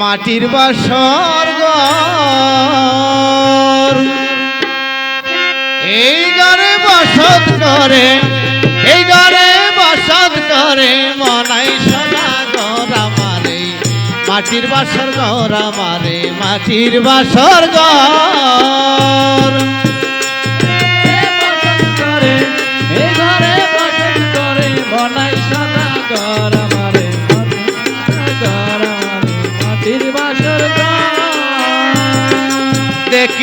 মাটির বা স্বর্গ এই ঘরে বসত করে, এই ঘরে বসত করে, মনাই সোনা আমারে, মাটির বাসর ঘর মারে মাটির বাসর ঘর।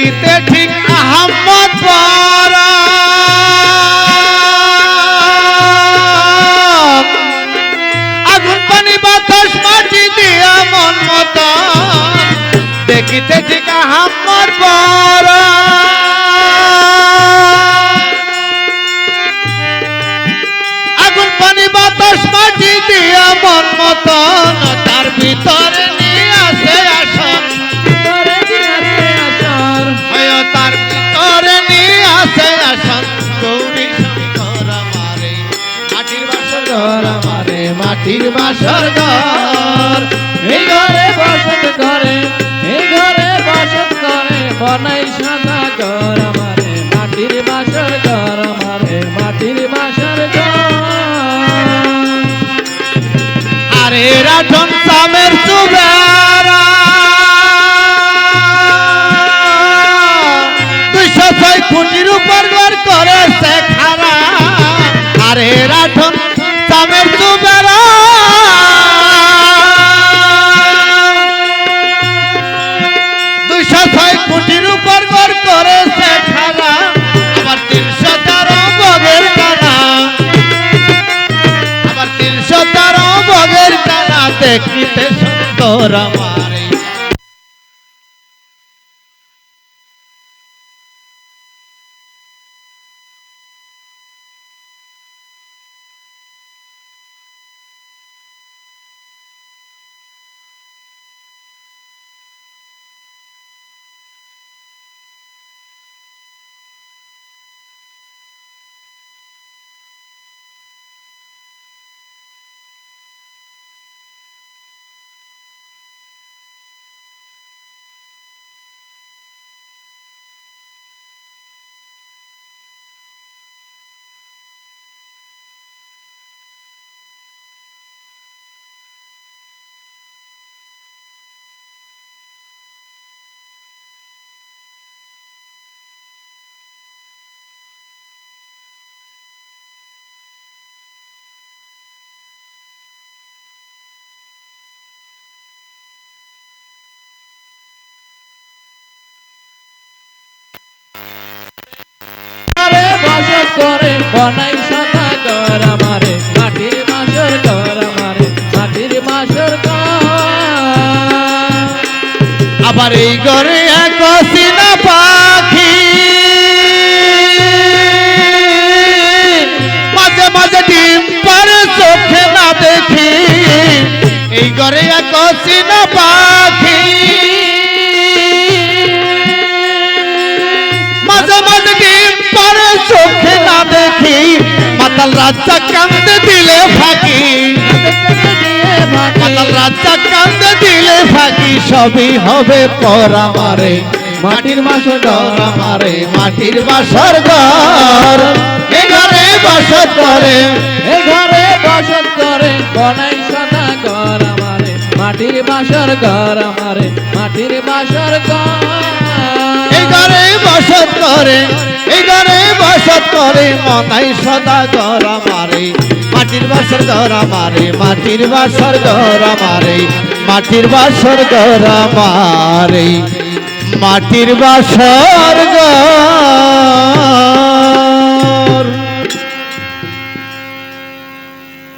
দেখিতে ঠিক আহম্মদ আগুন পানি বাতাস মাটি দিয়া মন মত দেখিতে ঠিক আহম্মদ পরা। নিয়ে আসে শঙ্কর আমারে। মাটির বাসর ঘর আমারে, মাটির বাসর ঘর। এই ঘরে বসত করে এই ঘরে বসত করে বনাই সাদা ঘর আমারে। মাটির বাসর ঘর আমারে, মাটির বাসর ঘর। আরে রাজন সামের সুবেরা দেখিতে সুন্দর আমারে ঘরে বসত করে বনাই সাদা ঘর, আমারে মাটির বাসর ঘর, আমারে মাটির বাসর ঘর। আবার এই ঘরে এক সিনা পাখি। মাঝে মাঝে ডিম পারে, চোখে না দেখি। এই ঘরে এক পাখি। মাতাল রাজা কান্দে দিলে ফাঁকি। মাতাল রাজা কান্দে দিলে ফাঁকি, সবই হবে মাটির মাটির বাসর ঘর। ঘরে করে, এ ঘরে করে সাদা ঘর আমারে। মাটির বাসর ঘর আমারে, মাটির বাসর ঘর। করে করে মনাই সদা ধরা মারে। মাটির বাসর ধরা মারে, মাটির বাসর ধরা মারে, মাটির বাসর ধরা মারে। মাটির বাসর ঘর